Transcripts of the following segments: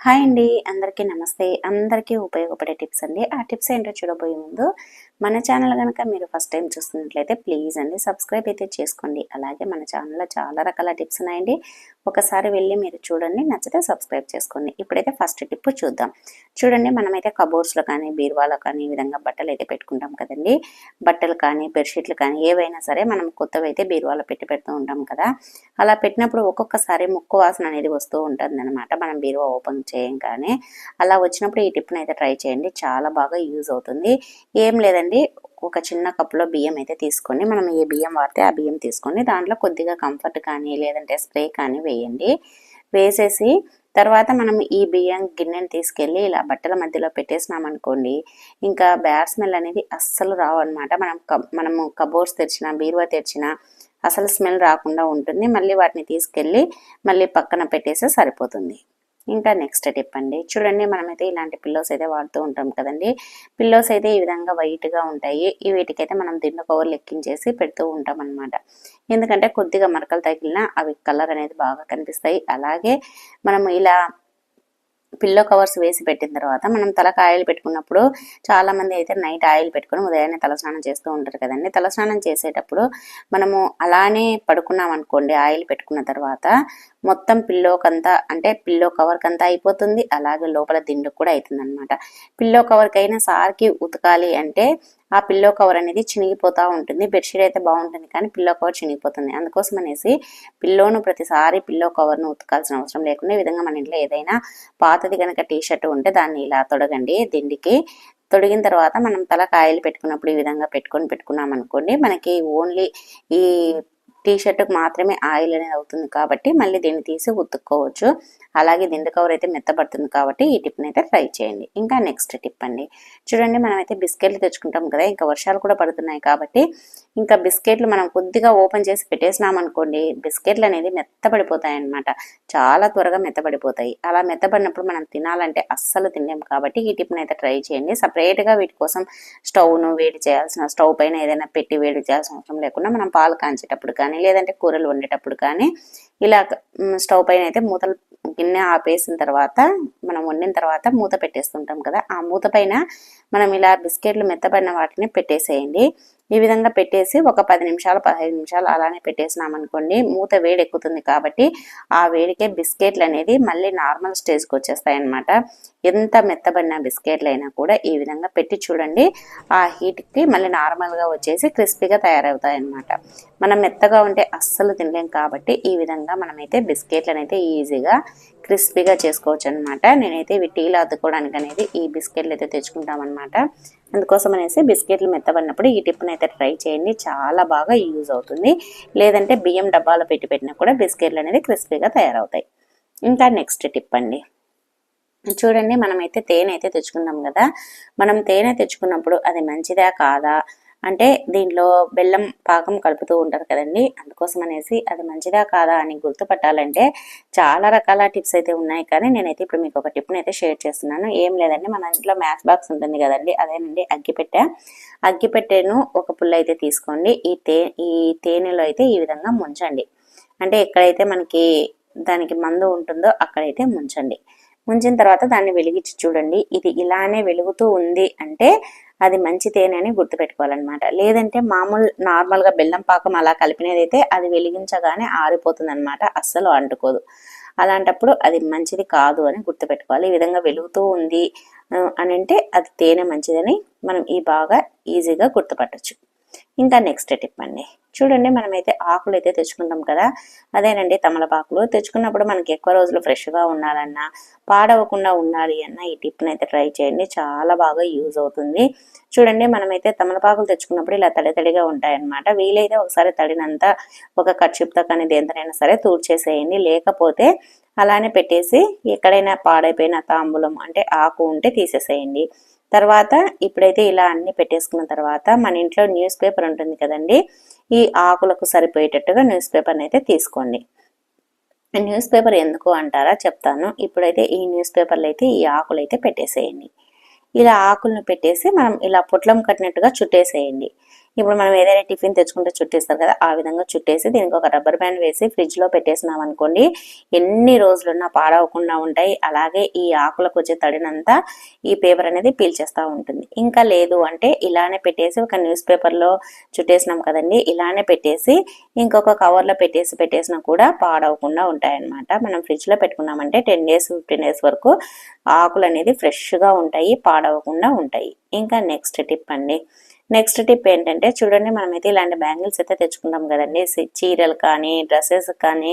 Hi అండి. అందరికీ నమస్తే. అందరికీ ఉపయోగపడే టిప్స్ అండి. ఆ టిప్స్ ఏంటో చూడబోయే ముందు మన ఛానల్ కనుక మీరు ఫస్ట్ టైం చూస్తున్నట్లయితే ప్లీజ్ అండి సబ్స్క్రైబ్ అయితే చేసుకోండి. అలాగే మన ఛానల్లో చాలా రకాల టిప్స్ ఉన్నాయండి. ఒకసారి వెళ్ళి మీరు చూడండి నచ్చితే సబ్స్క్రైబ్ చేసుకోండి. ఇప్పుడైతే ఫస్ట్ టిప్ చూద్దాం. చూడండి మనమైతే కబోర్డ్స్లో కానీ బీరువాలో కానీ ఈ విధంగా బట్టలు అయితే పెట్టుకుంటాం కదండి. బట్టలు కానీ బెడ్షీట్లు కానీ ఏవైనా సరే మనం కొత్తవి అయితే బీరువాలో పెట్టి పెడుతూ ఉంటాం కదా. అలా పెట్టినప్పుడు ఒక్కొక్కసారి ముక్కు వాసన అనేది వస్తూ ఉంటుంది అనమాట మనం బీరువా ఓపెన్ చేయంగానే. అలా వచ్చినప్పుడు ఈ టిప్ని అయితే ట్రై చేయండి. చాలా బాగా యూజ్ అవుతుంది. ఏం లేదండి ఒక చిన్న కప్లో బియ్యం అయితే తీసుకొని మనం ఏ బియ్యం వాడితే ఆ బియ్యం తీసుకొని దాంట్లో కొద్దిగా కంఫర్ట్ కానీ లేదంటే స్ప్రే కానీ వేయండి. వేసేసి తర్వాత మనం ఈ బియ్యం గిన్నెని తీసుకెళ్ళి ఇలా బట్టల మధ్యలో పెట్టేసినాం అనుకోండి ఇంకా బ్యాడ్ స్మెల్ అనేది అస్సలు రావు అనమాట మనం కబ్ మనము కబోర్డ్స్ తెరిచిన బీరువా తెరిచిన అసలు స్మెల్ రాకుండా ఉంటుంది. మళ్ళీ వాటిని తీసుకెళ్ళి మళ్ళీ పక్కన పెట్టేస్తే సరిపోతుంది. ఇంకా నెక్స్ట్ టిప్ అండి. చూడండి మనమైతే ఇలాంటి పిల్లోస్ అయితే వాడుతూ ఉంటాం కదండి. పిల్లోస్ అయితే ఈ విధంగా వైట్గా ఉంటాయి. ఈ వీటికైతే మనం దిండు కవర్లు ఎక్కించేసి పెడుతూ ఉంటాం అనమాట ఎందుకంటే కొద్దిగా మరకలు తగిలినా అవి కలర్ అనేది బాగా కనిపిస్తాయి. అలాగే మనం ఇలా పిల్లో కవర్స్ వేసి పెట్టిన తర్వాత మనం తలకు ఆయిల్ పెట్టుకున్నప్పుడు చాలా మంది అయితే నైట్ ఆయిల్ పెట్టుకుని ఉదయాన్నే తలస్నానం చేస్తూ ఉంటారు కదండి. తలస్నానం చేసేటప్పుడు మనము అలానే పడుకున్నాం అనుకోండి ఆయిల్ పెట్టుకున్న తర్వాత మొత్తం పిల్లోకంతా అంటే పిల్లో కవర్కి అంతా అయిపోతుంది. అలాగే లోపల దిండు కూడా అవుతుంది అనమాట పిల్లో కవర్కి అయినా సార్కి ఉతకాలి అంటే ఆ పిల్లో కవర్ అనేది చినిగిపోతూ ఉంటుంది. బెడ్షీట్ అయితే బాగుంటుంది కానీ పిల్లో కవర్ చినిగిపోతుంది. అందుకోసం అనేసి పిల్లోను ప్రతిసారి పిల్లో కవర్ను ఉతకాల్సిన అవసరం లేకుండా ఈ విధంగా మన ఇంట్లో ఏదైనా పాతది కనుక టీ షర్ట్ ఉంటే దాన్ని ఇలా తొడగండి. దిండికి తొడిగిన తర్వాత మనం తల కాయలు పెట్టుకున్నప్పుడు ఈ విధంగా పెట్టుకొని పెట్టుకున్నాం అనుకోండి మనకి ఓన్లీ ఈ టీ షర్ట్కి మాత్రమే ఆయిల్ అనేది అవుతుంది కాబట్టి మళ్ళీ దీన్ని తీసి ఉతుక్కోవచ్చు. అలాగే దిండు కవర్ అయితే మెత్తబడుతుంది కాబట్టి ఈ టిప్ని అయితే ట్రై చేయండి. ఇంకా నెక్స్ట్ టిప్ అండి. చూడండి మనమైతే బిస్కెట్లు తెచ్చుకుంటాం కదా ఇంకా వర్షాలు కూడా పడుతున్నాయి కాబట్టి ఇంకా బిస్కెట్లు మనం కొద్దిగా ఓపెన్ చేసి పెట్టేసినాం అనుకోండి బిస్కెట్లు అనేది మెత్తబడిపోతాయి అన్నమాట చాలా త్వరగా మెత్తబడిపోతాయి. అలా మెత్తబడినప్పుడు మనం తినాలంటే అస్సలు తినలేం కాబట్టి ఈ టిప్ని అయితే ట్రై చేయండి. సపరేట్గా వీటి కోసం స్టవ్ను వేడి చేయాల్సిన స్టవ్ పైన ఏదైనా పెట్టి వేడి చేయాల్సిన అవసరం లేకుండా మనం పాలు కాంచేటప్పుడు కానీ లేదంటే కూరలు వండేటప్పుడు కానీ ఇలా స్టవ్ పైన అయితే మూతలు గిన్నె ఆపేసిన తర్వాత మనం వండిన తర్వాత మూత పెట్టేస్తుంటాం కదా ఆ మూత పైన మనం ఇలా బిస్కెట్లు మెత్తబడిన వాటిని పెట్టేసేయండి. ఈ విధంగా పెట్టేసి ఒక పది నిమిషాలు పదహైదు నిమిషాలు అలానే పెట్టేసినాం అనుకోండి మూత వేడి ఎక్కుతుంది కాబట్టి ఆ వేడికే బిస్కెట్లు అనేది మళ్ళీ నార్మల్ స్టేజ్కి వచ్చేస్తాయి అన్నమాట ఎంత మెత్తబడిన బిస్కెట్లు అయినా కూడా ఈ విధంగా పెట్టి చూడండి ఆ హీట్కి మళ్ళీ నార్మల్గా వచ్చేసి క్రిస్పీగా తయారవుతాయి అన్నమాట మనం మెత్తగా ఉంటే అస్సలు తినలేం కాబట్టి ఈ విధంగా మనమైతే బిస్కెట్లను అయితే ఈజీగా క్రిస్పీగా చేసుకోవచ్చు అనమాట నేనైతే ఇవి టీలో అద్దుకోవడానికి అనేది ఈ బిస్కెట్లు అయితే తెచ్చుకుంటాం అనమాట అందుకోసం అనేసి బిస్కెట్లు మెత్తబడినప్పుడు ఈ టిప్ని అయితే ట్రై చేయండి. చాలా బాగా యూజ్ అవుతుంది. లేదంటే బియ్యం డబ్బాలో పెట్టి పెట్టినా కూడా బిస్కెట్లు అనేది క్రిస్పీగా తయారవుతాయి. ఇంకా నెక్స్ట్ టిప్ అండి చూడండి మనమైతే తేనె అయితే తెచ్చుకున్నాం కదా. మనం తేనె తెచ్చుకున్నప్పుడు అది మంచిదా కాదా? అంటే దీంట్లో బెల్లం పాకం కలుపుతూ ఉంటారు కదండి. అందుకోసం అనేసి అది మంచిదా కాదా అని గుర్తుపట్టాలంటే చాలా రకాల టిప్స్ అయితే ఉన్నాయి. కానీ నేనైతే ఇప్పుడు మీకు ఒక టిప్ని అయితే షేర్ చేస్తున్నాను. ఏం లేదండి మన ఇంట్లో మ్యాచ్ బాక్స్ ఉంటుంది కదండి అదేనండి అగ్గిపెట్టె. అగ్గిపెట్టెను ఒక పుల్ల అయితే తీసుకోండి. ఈ తే ఈ తేనెలో అయితే ఈ విధంగా ముంచండి. అంటే ఎక్కడైతే మనకి దానికి మందు ఉంటుందో అక్కడైతే ముంచండి. ముంచిన తర్వాత దాన్ని వెలిగించి చూడండి. ఇది ఇలానే వెలుగుతూ ఉంది అంటే అది మంచి తేనె అని గుర్తుపెట్టుకోవాలన్నమాట. లేదంటే మామూలు నార్మల్గా బెల్లం పాకం అలా కలిపినదైతే అది వెలిగించగానే ఆరిపోతుంది అనమాట అస్సలు అంటుకోదు. అలాంటప్పుడు అది మంచిది కాదు అని గుర్తుపెట్టుకోవాలి. ఈ విధంగా వెలుగుతూ ఉంది అని అంటే అది తేనె మంచిదని మనం ఈ బాగా ఈజీగా గుర్తుపట్టచ్చు. ఇంకా నెక్స్ట్ టిప్ అండి. చూడండి మనమైతే ఆకులు అయితే తెచ్చుకుంటాం కదా. అదేనండి తమలపాకులు. తెచ్చుకున్నప్పుడు మనకి ఎక్కువ రోజులు ఫ్రెష్గా ఉండాలన్నా పాడవకుండా ఉండాలి అన్న ఈ టిప్ని అయితే ట్రై చేయండి. చాలా బాగా యూజ్ అవుతుంది. చూడండి మనమైతే తమలపాకులు తెచ్చుకున్నప్పుడు ఇలా తడి తడిగా ఉంటాయన్నమాట. వీలైతే ఒకసారి తడినంత ఒక కర్చిప్తో కానీ దేంతనైనా సరే తూర్చేసేయండి లేకపోతే అలానే పెట్టేసి ఎక్కడైనా పాడైపోయిన తాంబూలం అంటే ఆకు ఉంటే తీసేసేయండి. తర్వాత ఇప్పుడైతే ఇలా అన్ని పెట్టేసుకున్న తర్వాత మన ఇంట్లో న్యూస్ పేపర్ ఉంటుంది కదండి ఈ ఆకులకు సరిపోయేటట్టుగా న్యూస్ పేపర్ని అయితే తీసుకోండి. న్యూస్ పేపర్ ఎందుకు అంటారా చెప్తాను. ఇప్పుడైతే ఈ న్యూస్ పేపర్లు అయితే ఈ ఆకులు అయితే పెట్టేసేయండి. ఇలా ఆకులను పెట్టేసి మనం ఇలా పొట్లం కట్టినట్టుగా చుట్టేసేయండి. ఇప్పుడు మనం ఏదైనా టిఫిన్ తెచ్చుకుంటే చుట్టేస్తారు కదా ఆ విధంగా చుట్టేసి దీనికి ఒక రబ్బర్ బ్యాండ్ వేసి ఫ్రిడ్జ్లో పెట్టేసినాం అనుకోండి ఎన్ని రోజులున్నా పాడవకుండా ఉంటాయి. అలాగే ఈ ఆకులకు వచ్చే తడినంతా ఈ పేపర్ అనేది పీల్చేస్తూ ఉంటుంది. ఇంకా లేదు అంటే ఇలానే పెట్టేసి ఒక న్యూస్ పేపర్లో చుట్టేసినాం కదండి ఇలానే పెట్టేసి ఇంకొక కవర్లో పెట్టేసి పెట్టేసినా కూడా పాడవకుండా ఉంటాయన్నమాట. మనం ఫ్రిడ్జ్లో పెట్టుకున్నామంటే టెన్ డేస్ ఫిఫ్టీన్ డేస్ వరకు ఆకులు అనేది ఫ్రెష్గా ఉంటాయి పాడవకుండా ఉంటాయి. ఇంకా నెక్స్ట్ టిప్ అండి. నెక్స్ట్ టిప్ ఏంటంటే చూడండి మనమైతే ఇలాంటి బ్యాంగిల్స్ అయితే తెచ్చుకుంటాం కదండి. చీరలు కానీ డ్రెస్సెస్ కానీ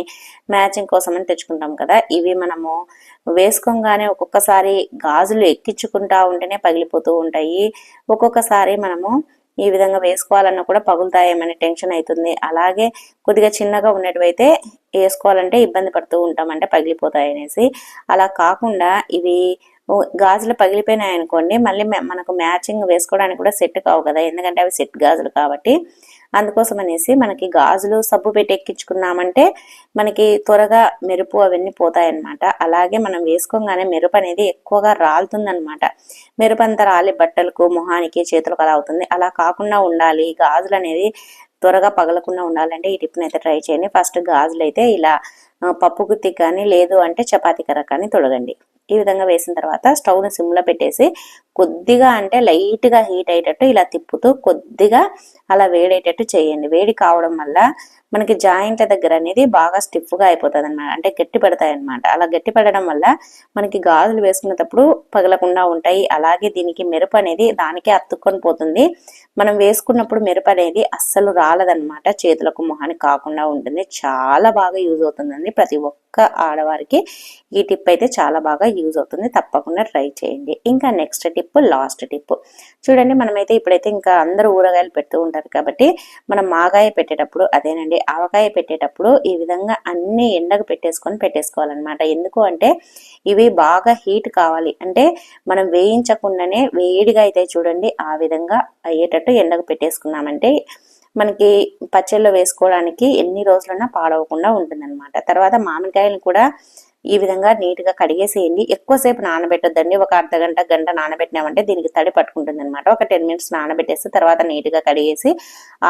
మ్యాచింగ్ కోసం అని తెచ్చుకుంటాం కదా. ఇవి మనము వేసుకోగానే ఒక్కొక్కసారి గాజులు ఎక్కించుకుంటా ఉంటేనే పగిలిపోతూ ఉంటాయి. ఒక్కొక్కసారి మనము ఈ విధంగా వేసుకోవాలన్నా కూడా పగులుతాయేమనే టెన్షన్ అవుతుంది అలాగే కొద్దిగా చిన్నగా ఉన్నటువైతే వేసుకోవాలంటే ఇబ్బంది పడుతూ ఉంటాం అంటే పగిలిపోతాయి అనేసి. అలా కాకుండా ఇవి గాజులు పగిలిపోయినాయి అనుకోండి మళ్ళీ మనకు మ్యాచింగ్ వేసుకోవడానికి కూడా సెట్ కావు కదా ఎందుకంటే అవి సెట్ గాజులు కాబట్టి. అందుకోసం అనేసి మనకి గాజులు సబ్బు పెట్టి ఎక్కించుకున్నామంటే మనకి త్వరగా మెరుపు అవన్నీ పోతాయన్నమాట. అలాగే మనం వేసుకోగానే మెరుపు అనేది ఎక్కువగా రాలుతుందన్నమాట. మెరుపు అంతా రాలి బట్టలకు మొహానికి చేతులకు అలా అవుతుంది. అలా కాకుండా ఉండాలి. గాజులు అనేది త్వరగా పగలకుండా ఉండాలంటే ఈ టిప్ని అయితే ట్రై చేయండి. ఫస్ట్ గాజులు అయితే ఇలా పప్పు గుత్తి కానీ లేదు అంటే చపాతీ కర్ర కానీ తొడగండి. ఈ విధంగా వేసిన తర్వాత స్టవ్ని సిమ్లో పెట్టేసి కొద్దిగా అంటే లైట్గా హీట్ అయ్యేటట్టు ఇలా తిప్పుతూ కొద్దిగా అలా వేడేటట్టు చేయండి. వేడి కావడం వల్ల మనకి జాయింట్ల దగ్గర అనేది బాగా స్టిఫ్గా అయిపోతుంది అనమాట అంటే గట్టి పడతాయి అనమాట అలా గట్టి పడడం వల్ల మనకి గాజులు వేసుకునేటప్పుడు పగలకుండా ఉంటాయి. అలాగే దీనికి మెరుపు అనేది దానికే అత్తుకొని పోతుంది. మనం వేసుకున్నప్పుడు మెరుపు అనేది అస్సలు రాలదనమాట చేతులకు మొహానికి కాకుండా ఉంటుంది. చాలా బాగా యూజ్ అవుతుందండి ప్రతి ఒక్క ఆడవారికి. ఈ టిప్ అయితే చాలా బాగా యూజ్ అవుతుంది తప్పకుండా ట్రై చేయండి. ఇంకా నెక్స్ట్ టిప్ లాస్ట్ టిప్ చూడండి మనమైతే ఇప్పుడైతే ఇంకా అందరూ ఊరగాయలు పెడుతూ ఉంటారు కాబట్టి మనం మాగాయ పెట్టేటప్పుడు అదేనండి ఆవకాయ పెట్టేటప్పుడు ఈ విధంగా అన్ని ఎండకు పెట్టేసుకొని పెట్టేసుకోవాలన్నమాట. ఎందుకు అంటే ఇవి బాగా హీట్ కావాలి. అంటే మనం వేయించకుండానే వేడిగా అయితే చూడండి ఆ విధంగా అయ్యేటట్టు ఎండకు పెట్టేసుకున్నామంటే మనకి పచ్చళ్ళు వేసుకోవడానికి ఎన్ని రోజులైనా పాడవకుండా ఉంటుందన్నమాట. తర్వాత మామిడికాయలు కూడా ఈ విధంగా నీట్గా కడిగేసేయండి. ఎక్కువసేపు నానబెట్టొద్దండి. ఒక అర్ధ గంట గంట నానబెట్టినామంటే దీనికి తడి పట్టుకుంటుంది అనమాట ఒక టెన్ మినిట్స్ నానబెట్టేసి తర్వాత నీట్గా కడిగేసి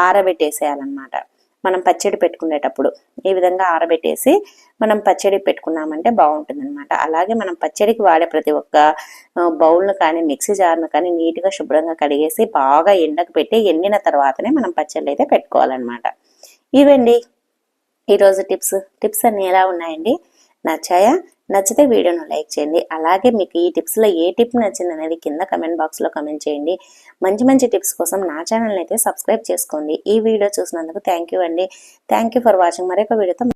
ఆరబెట్టేసేయాలన్నమాట. మనం పచ్చడి పెట్టుకునేటప్పుడు ఈ విధంగా ఆరబెట్టేసి మనం పచ్చడి పెట్టుకున్నామంటే బాగుంటుంది అనమాట అలాగే మనం పచ్చడికి వాడే ప్రతి ఒక్క బౌల్ను కానీ మిక్సీ జార్ను కానీ నీట్గా శుభ్రంగా కడిగేసి బాగా ఎండకు పెట్టి ఎండిన తర్వాతనే మనం పచ్చళ్ళు అయితే పెట్టుకోవాలన్నమాట. ఇవండి. ఈరోజు టిప్స్. టిప్స్ అన్నీ ఎలా ఉన్నాయండి? నచ్చాయా? నచ్చితే వీడియోను లైక్ చేయండి. అలాగే మీకు ఈ టిప్స్లో ఏ టిప్ నచ్చింది అనేది కింద కమెంట్ బాక్స్లో కమెంట్ చేయండి. మంచి మంచి టిప్స్ కోసం నా ఛానల్ని అయితే సబ్స్క్రైబ్ చేసుకోండి. ఈ వీడియో చూసినందుకు థ్యాంక్ యూ అండి. Thank you for watching. మరొక వీడియోతో